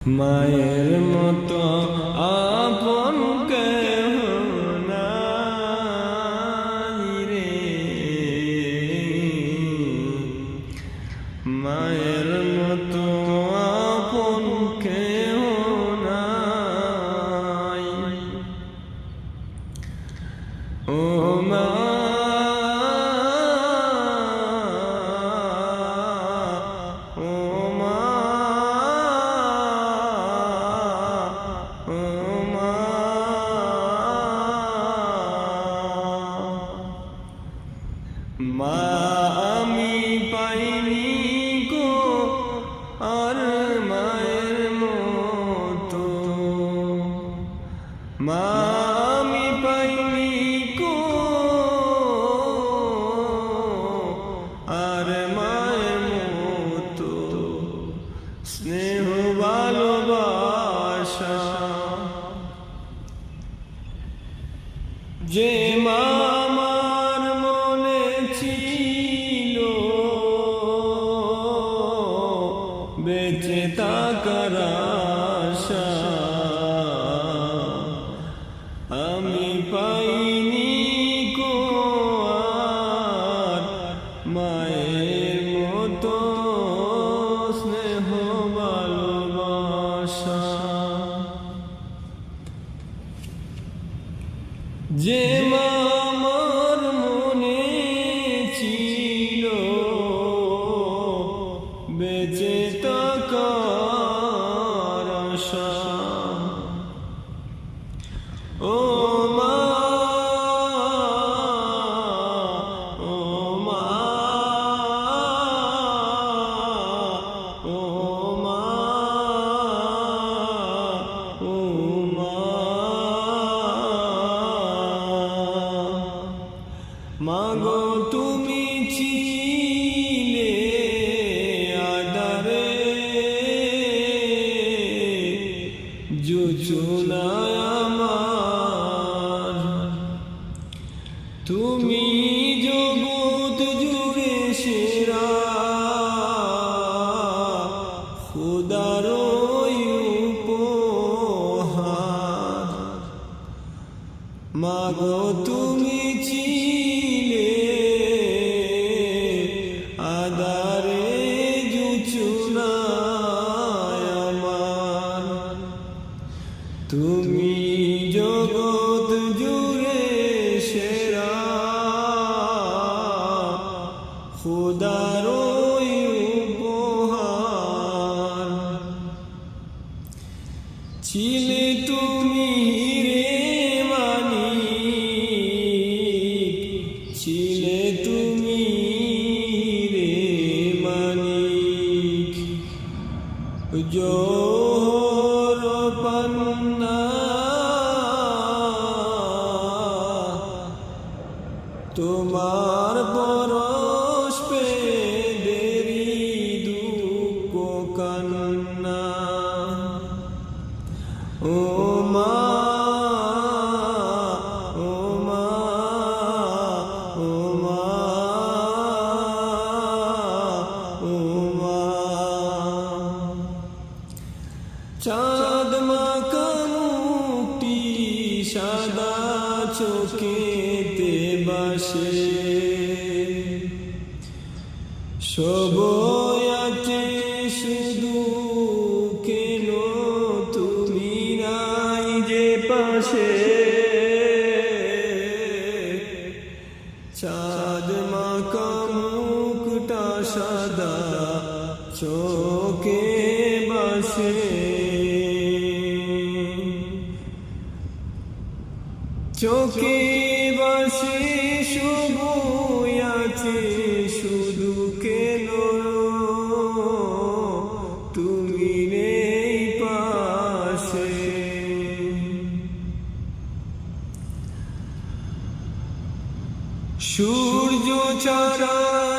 মায়ের মতো আপন মা, আমি পাইনি গো আর মায়ের মতো। মা, আমি পাইনি গো আর মায়ের মতো। স্নেহ ভালোবাসা। যে মা বেঁচে থাকার আশা। আমি পাইনি কো মায়ের মতো স্নেহ ভালোবাসা। যে ও মা ও মা ও মাগো মাগো তুমি ছিলে আদারে আমার। তুমি জগৎ জুড়ে সেরা। খুদার উপহার। ছিলে তুমি রে তোমার পরশ পে দেরি দুঃখ কান্না ও মা ও মা ও মা ও মা। চাঁদ মাকামুটি বাসে সবয়াতে শুধু কেন তুমি নাই যে পাশে? চাঁদ মাকা মুখটা সাদা চোখে বাসে। চোখে সূর্য চারা